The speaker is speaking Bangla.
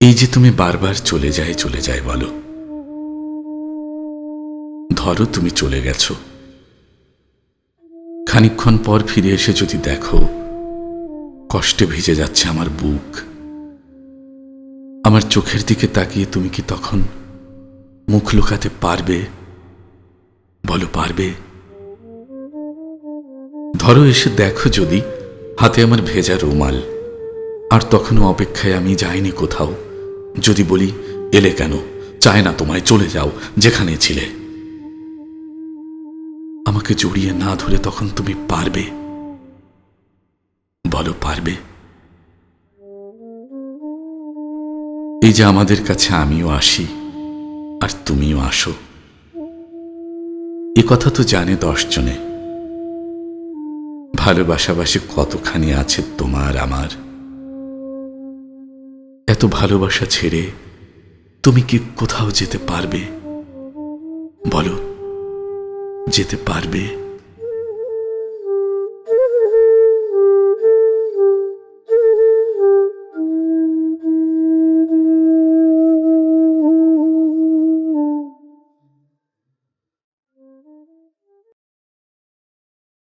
এই যে তুমি বারবার চলে যায় চলে যায় বলো। ধরো তুমি চলে গেছো। খানিকক্ষণ পর ফিরে এসে যদি দেখো, কষ্টে ভিজে যাচ্ছে আমার বুক। আমার চোখের দিকে তাকিয়ে তুমি কি তখন মুখ লুকাতে পারবে? বলো, পারবে? ধরো এসে দেখো যদি, হাতে আমার ভেজা রুমাল, আর তখনও অপেক্ষায় আমি যাইনি কোথাও। যদি বলি, এলে কেন? চায় না তোমায়, চলে যাও, যেখানে ছিলে। আমাকে জড়িয়ে না ধরে তখন তুমি পারবে? বলো, পারবে? এই যে আমাদের কাছে আমিও আসি, আর তুমিও আসো। এ কথা তো জানে দশজনে ভালোবাসাবাসি কতখানি আছে তোমার আমার? এত ভালোবাসা ছেড়ে তুমি কি কোথাও যেতে পারবে? বলো যেতে পারবে?